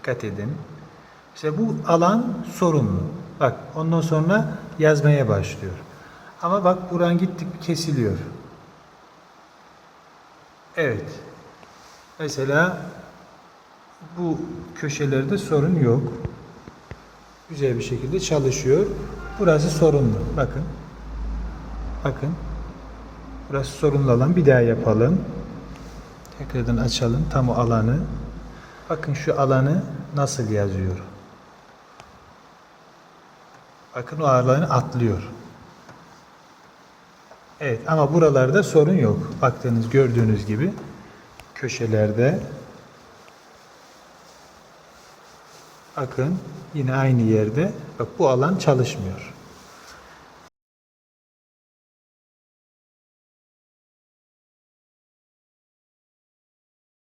Dikkat edin. İşte bu alan sorunlu. Bak ondan sonra yazmaya başlıyor. Ama bak buran gittik kesiliyor. Evet. Mesela bu köşelerde sorun yok. Güzel bir şekilde çalışıyor. Burası sorunlu. Bakın. Bakın. Burası sorunlu alan. Bir daha yapalım. Tekrardan açalım tam o alanı. Bakın şu alanı nasıl yazıyor. Bakın o alanı atlıyor. Evet ama buralarda sorun yok. Baktığınız gördüğünüz gibi köşelerde bakın yine aynı yerde bak bu alan çalışmıyor.